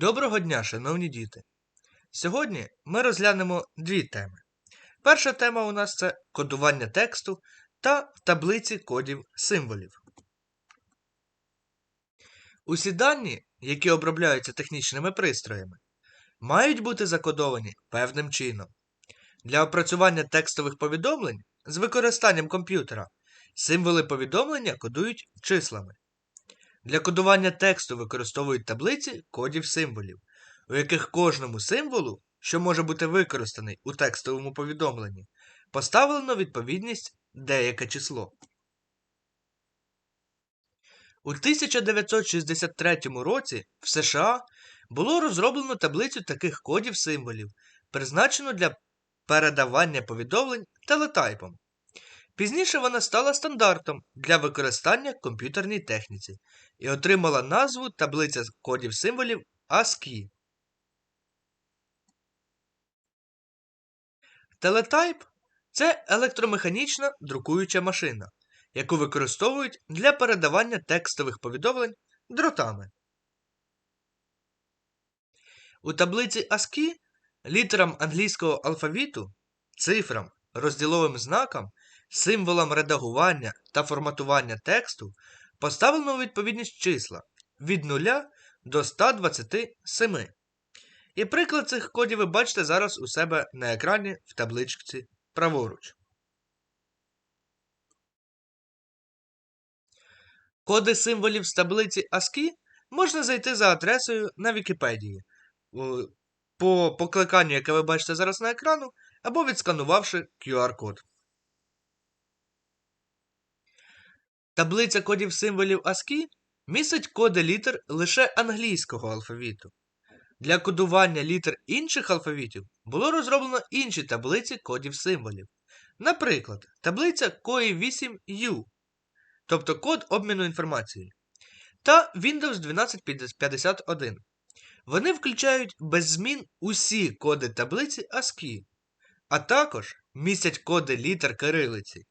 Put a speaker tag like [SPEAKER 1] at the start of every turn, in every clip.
[SPEAKER 1] Доброго дня, шановні діти! Сьогодні ми розглянемо дві теми. Перша тема у нас це кодування тексту та таблиці кодів символів. Усі дані, які обробляються технічними пристроями, мають бути закодовані певним чином. Для опрацювання текстових повідомлень з використанням комп'ютера символи повідомлення кодують числами. Для кодування тексту використовують таблиці кодів символів, у яких кожному символу, що може бути використаний у текстовому повідомленні, поставлено відповідність деяке число. У 1963 році в США було розроблено таблицю таких кодів символів, призначену для передавання повідомлень телетайпом. Пізніше вона стала стандартом для використання комп'ютерній техніці і отримала назву таблиця кодів символів ASCII. Телетайп це електромеханічна друкуюча машина, яку використовують для передавання текстових повідомлень дротами. У таблиці ASCII літерам англійського алфавіту, цифрам, розділовим знакам символам редагування та форматування тексту поставлено відповідність числа від 0 до 127. І приклад цих кодів ви бачите зараз у себе на екрані в табличці праворуч. Коди символів з таблиці ASCII можна зайти за адресою на Вікіпедії по покликанню, яке ви бачите зараз на екрану, або відсканувавши QR-код. Таблиця кодів символів ASCII містить коди літер лише англійського алфавіту. Для кодування літер інших алфавітів було розроблено інші таблиці кодів символів. Наприклад, таблиця coi 8 u тобто код обміну інформацією, та Windows 1251. Вони включають без змін усі коди таблиці ASCII, а також містять коди літер кирилиці.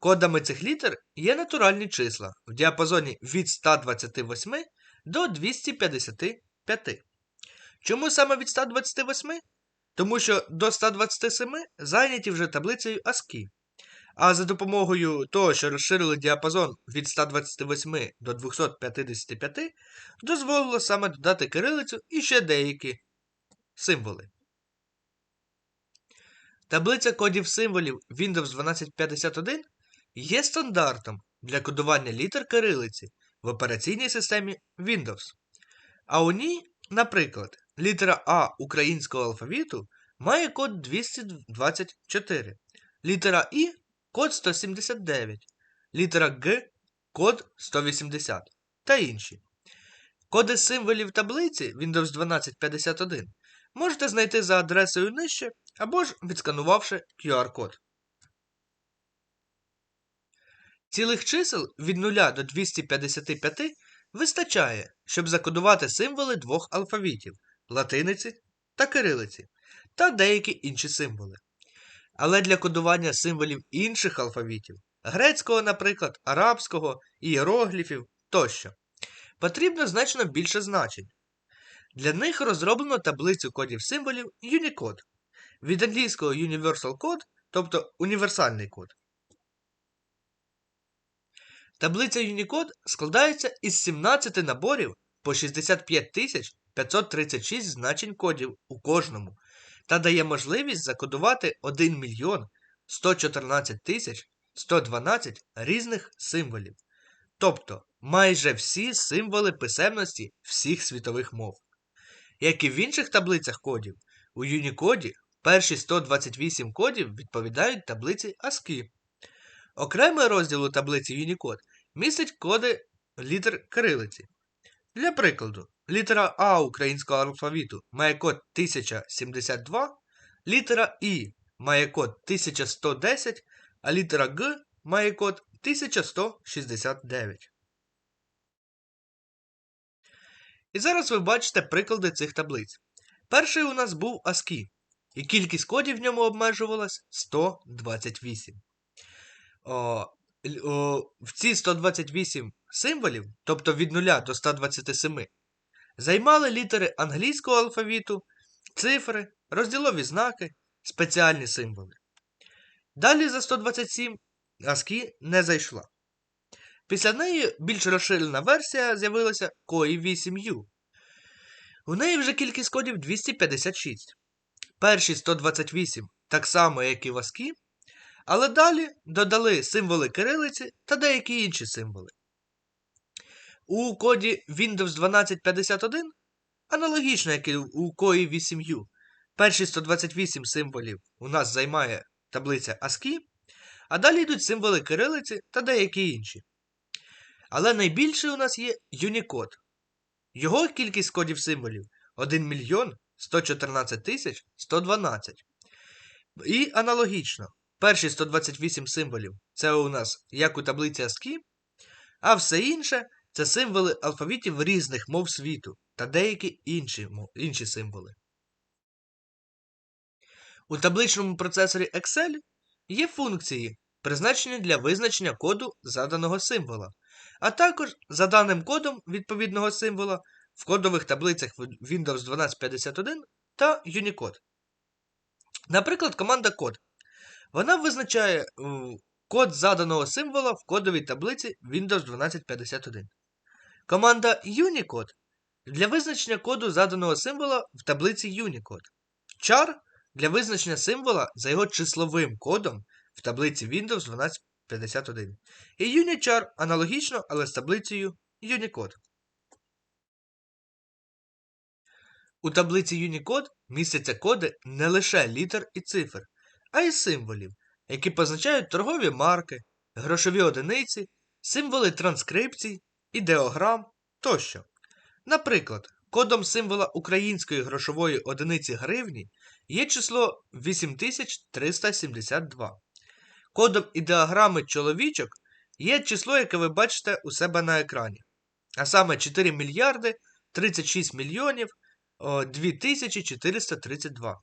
[SPEAKER 1] Кодами цих літер є натуральні числа в діапазоні від 128 до 255. Чому саме від 128? Тому що до 127 зайняті вже таблицею ASCII. А за допомогою того, що розширили діапазон від 128 до 255, дозволило саме додати кирилицю і ще деякі символи. Таблиця кодів символів Windows 1251 є стандартом для кодування літер кирилиці в операційній системі Windows. А у ній, наприклад, літера А українського алфавіту має код 224, літера І код 179, літера Г код 180 та інші. Коди символів таблиці Windows 1251 можете знайти за адресою нижче або ж відсканувавши QR-код. Цілих чисел від 0 до 255 вистачає, щоб закодувати символи двох алфавітів латиниці та кирилиці, та деякі інші символи. Але для кодування символів інших алфавітів грецького, наприклад, арабського, ієрогліфів тощо, потрібно значно більше значень. Для них розроблено таблицю кодів символів Unicode від англійського Universal Code, тобто універсальний код. Таблиця Unicode складається із 17 наборів по 65 536 значень кодів у кожному та дає можливість закодувати 1 мільйон 114 тисяч 112 різних символів. Тобто майже всі символи писемності всіх світових мов. Як і в інших таблицях кодів, у Unicode перші 128 кодів відповідають таблиці ASCII. Окремий розділ у таблиці Unicode містить коди літер кирилиці. Для прикладу, літера А українського алфавіту має код 1072, літера І має код 1110, а літера Г має код 1169. І зараз ви бачите приклади цих таблиць. Перший у нас був ASCII, і кількість кодів в ньому обмежувалась 128. О, в ці 128 символів, тобто від 0 до 127, займали літери англійського алфавіту, цифри, розділові знаки, спеціальні символи. Далі за 127 ASCII не зайшла. Після неї більш розширена версія з'явилася COI 8U. У неї вже кількість кодів 256. Перші 128 так само, як і в ASCII, але далі додали символи кирилиці та деякі інші символи. У коді Windows 1251 аналогічно, як і у COI 8U, перші 128 символів у нас займає таблиця ASCII, а далі йдуть символи кирилиці та деякі інші. Але найбільший у нас є Unicode. Його кількість кодів символів 1 мільйон 114 тисяч 112. І аналогічно, перші 128 символів це у нас як у таблиці ASCII, а все інше це символи алфавітів різних мов світу та деякі інші, інші символи. У табличному процесорі Excel є функції, призначені для визначення коду заданого символа, а також за даним кодом відповідного символа в кодових таблицях Windows 1251 та Unicode. Наприклад, команда код. Вона визначає код заданого символа в кодовій таблиці Windows 1251. Команда Unicode для визначення коду заданого символа в таблиці Unicode. Char для визначення символа за його числовим кодом в таблиці Windows 1251. І UniChar аналогічно, але з таблицею Unicode. У таблиці Unicode містяться коди не лише літер і цифр, а й символів, які позначають торгові марки, грошові одиниці, символи транскрипцій, ідеограм тощо. Наприклад, кодом символа української грошової одиниці гривні є число 8372. Кодом ідеограми чоловічок є число, яке ви бачите у себе на екрані. А саме 4 мільярди 36 мільйонів 2432.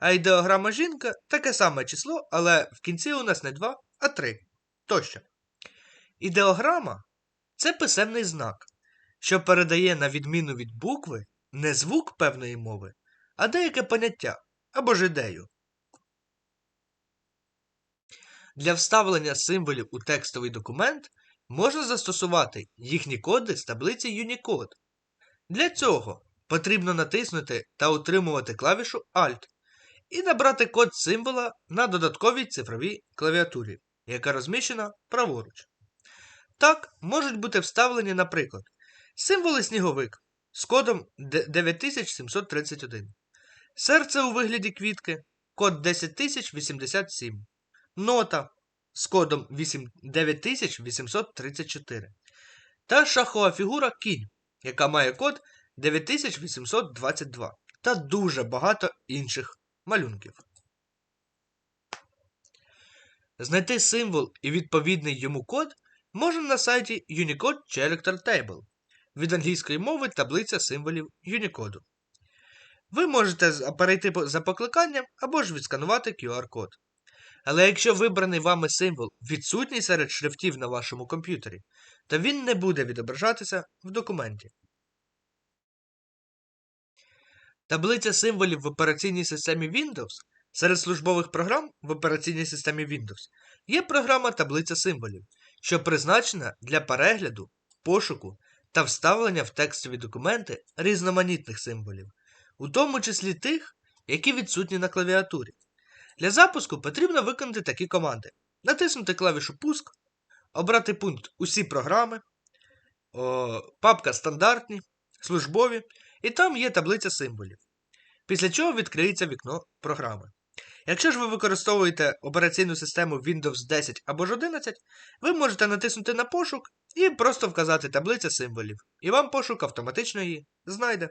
[SPEAKER 1] А ідеограма жінка таке саме число, але в кінці у нас не 2, а 3. Тощо. Ідеограма це писемний знак, що передає на відміну від букви не звук певної мови, а деяке поняття або ж ідею. Для вставлення символів у текстовий документ можна застосувати їхні коди з таблиці Unicode. Для цього потрібно натиснути та утримувати клавішу Alt і набрати код символа на додатковій цифровій клавіатурі, яка розміщена праворуч. Так, можуть бути вставлені, наприклад, символи сніговик з кодом 9731, серце у вигляді квітки, код 10087, нота з кодом 9834 та шахова фігура кінь, яка має код 9822 та дуже багато інших малюнків. Знайти символ і відповідний йому код можна на сайті Unicode Character Table від англійської мови таблиця символів Unicode. Ви можете перейти за покликанням або ж відсканувати QR-код. Але якщо вибраний вами символ відсутній серед шрифтів на вашому комп'ютері, то він не буде відображатися в документі. Таблиця символів в операційній системі Windows серед службових програм в операційній системі Windows. Є програма таблиця символів, що призначена для перегляду, пошуку та вставлення в текстові документи різноманітних символів, у тому числі тих, які відсутні на клавіатурі. Для запуску потрібно виконати такі команди: натиснути клавішу Пуск, обрати пункт Усі програми, о, папка Стандартні, службові, і там є таблиця символів. Після чого відкриється вікно програми. Якщо ж ви використовуєте операційну систему Windows 10 або ж 11, ви можете натиснути на пошук і просто вказати таблиця символів, і вам пошук автоматично її знайде.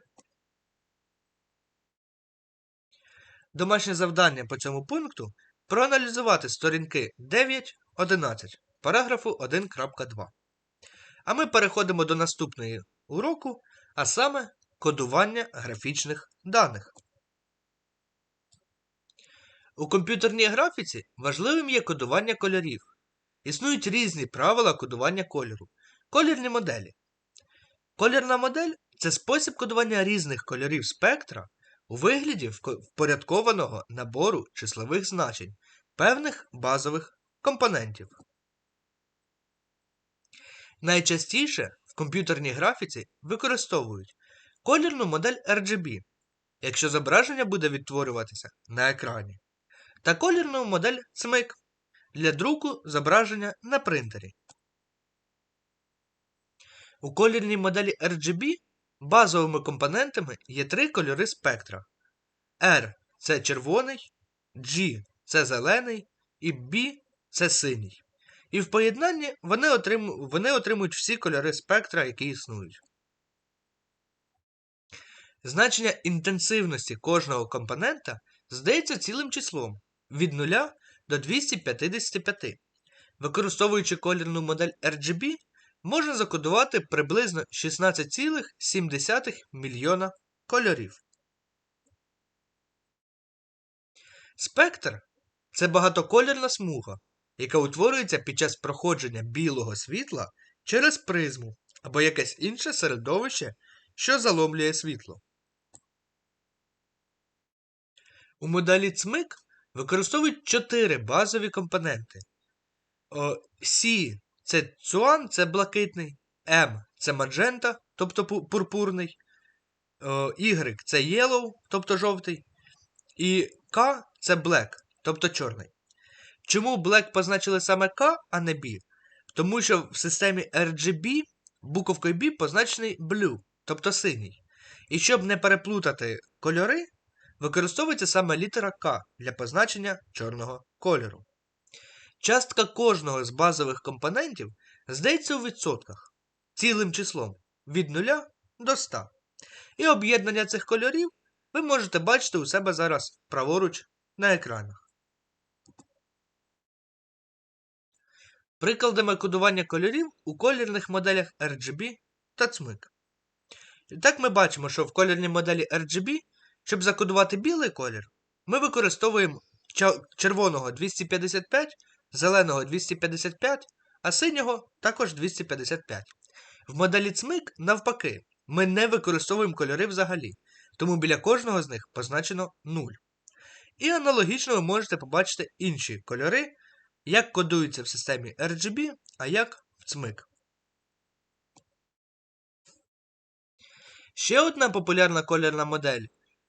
[SPEAKER 1] Домашнє завдання по цьому пункту проаналізувати сторінки 9.11 параграфу 1.2. А ми переходимо до наступної уроку, а саме кодування графічних даних. У комп'ютерній графіці важливим є кодування кольорів. Існують різні правила кодування кольору. Колірні моделі. Колірна модель це спосіб кодування різних кольорів спектра у вигляді впорядкованого набору числових значень певних базових компонентів. Найчастіше в комп'ютерній графіці використовують колірну модель RGB, якщо зображення буде відтворюватися на екрані, та колірну модель CMYK для друку зображення на принтері. У колірній моделі RGB базовими компонентами є три кольори спектра. R це червоний, G це зелений і B це синій. І в поєднанні вони, отрим... вони отримують всі кольори спектра, які існують. Значення інтенсивності кожного компонента здається цілим числом від 0 до 255. Використовуючи колірну модель RGB, можна закодувати приблизно 16,7 мільйона кольорів. Спектр це багатоколірна смуга, яка утворюється під час проходження білого світла через призму або якесь інше середовище, що заломлює світло. У моделі CMYK використовують чотири базові компоненти. О, C це цуан, це блакитний, M це маджента, тобто пурпурний, о, Y це yellow, тобто жовтий, і K це black, тобто чорний. Чому black позначили саме K, а не B? Тому що в системі RGB буковкою B позначений blue, тобто синій. І щоб не переплутати кольори, використовується саме літера К для позначення чорного кольору. Частка кожного з базових компонентів здається у відсотках цілим числом від 0 до 100. І об'єднання цих кольорів ви можете бачити у себе зараз праворуч на екранах. Прикладами кодування кольорів у колірних моделях RGB та CMYK. І так ми бачимо, що в колірній моделі RGB, щоб закодувати білий колір, ми використовуємо червоного 255, зеленого 255, а синього також 255. В моделі CMYK, навпаки, ми не використовуємо кольори взагалі, тому біля кожного з них позначено 0. І аналогічно ви можете побачити інші кольори, як кодуються в системі RGB, а як в CMYK. Ще одна популярна колірна модель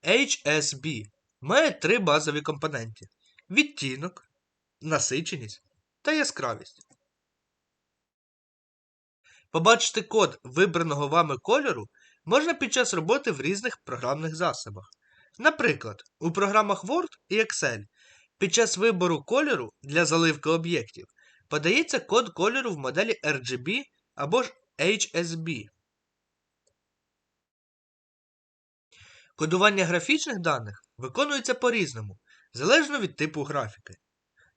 [SPEAKER 1] HSB має три базові компоненти: відтінок, насиченість та яскравість. Побачити код вибраного вами кольору можна під час роботи в різних програмних засобах. Наприклад, у програмах Word і Excel під час вибору кольору для заливки об'єктів подається код кольору в моделі RGB або ж HSB. Кодування графічних даних виконується по-різному, залежно від типу графіки.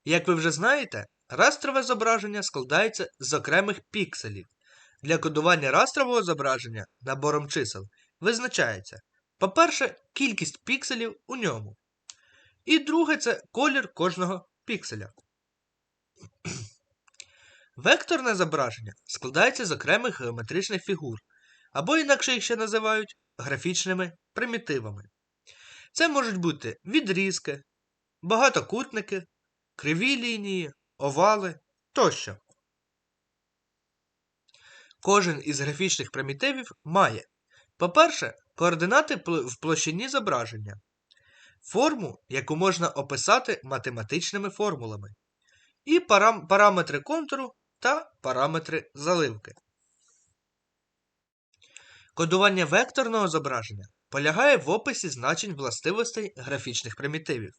[SPEAKER 1] Як ви вже знаєте, растрове зображення складається з окремих пікселів. Для кодування растрового зображення набором чисел визначається, по-перше, кількість пікселів у ньому. І друге це колір кожного пікселя. Векторне зображення складається з окремих геометричних фігур, або інакше їх ще називають графічними примітивами. Це можуть бути відрізки, багатокутники, криві лінії, овали тощо. Кожен із графічних примітивів має, по-перше, координати в площині зображення, форму, яку можна описати математичними формулами, і парам- параметри контуру та параметри заливки. Кодування векторного зображення полягає в описі значень властивостей графічних примітивів,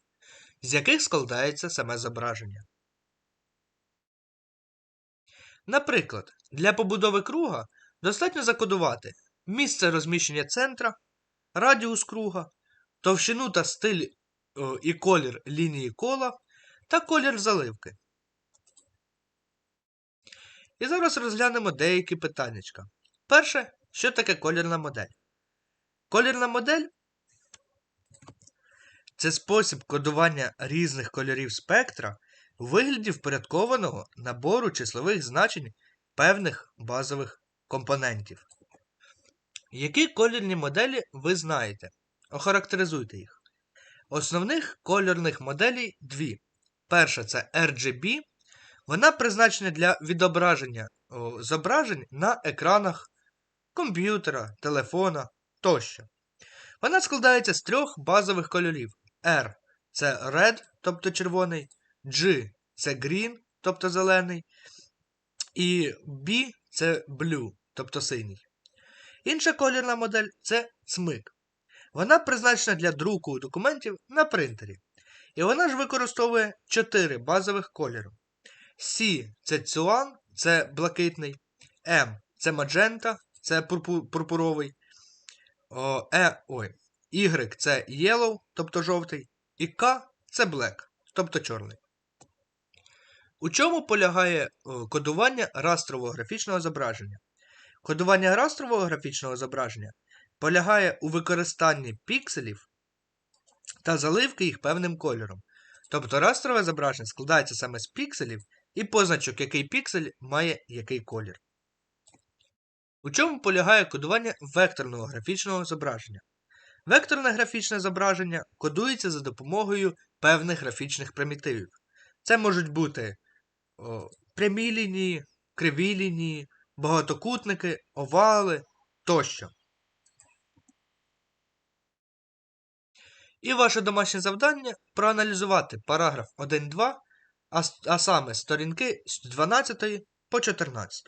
[SPEAKER 1] з яких складається саме зображення. Наприклад, для побудови круга достатньо закодувати місце розміщення центра, радіус круга, товщину та стиль і колір лінії кола та колір заливки. І зараз розглянемо деякі питаннячка. Перше, що таке колірна модель? Колірна модель це спосіб кодування різних кольорів спектра у вигляді впорядкованого набору числових значень певних базових компонентів. Які колірні моделі ви знаєте? Охарактеризуйте їх. Основних кольорних моделей дві. Перша це RGB. Вона призначена для відображення зображень на екранах комп'ютера, телефона тощо. Вона складається з трьох базових кольорів: R це red, тобто червоний, G це green, тобто зелений, і B це blue, тобто синій. Інша колірна модель це цмик. Вона призначена для друку документів на принтері. І вона ж використовує 4 базових кольори. C це цюан, це блакитний, M це маджента, це пурпуровий. О, е, ой, Y це yellow, тобто жовтий, і K це black, тобто чорний. У чому полягає кодування растрового графічного зображення? Кодування растрового графічного зображення полягає у використанні пікселів та заливки їх певним кольором. Тобто растрове зображення складається саме з пікселів і позначок, який піксель має який колір. У чому полягає кодування векторного графічного зображення? Векторне графічне зображення кодується за допомогою певних графічних примітивів. Це можуть бути о, прямі лінії, криві лінії, багатокутники, овали тощо. І ваше домашнє завдання проаналізувати параграф 1.2, а, саме сторінки з 12 по 14.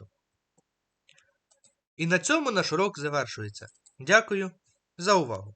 [SPEAKER 1] І на цьому наш урок завершується. Дякую за увагу!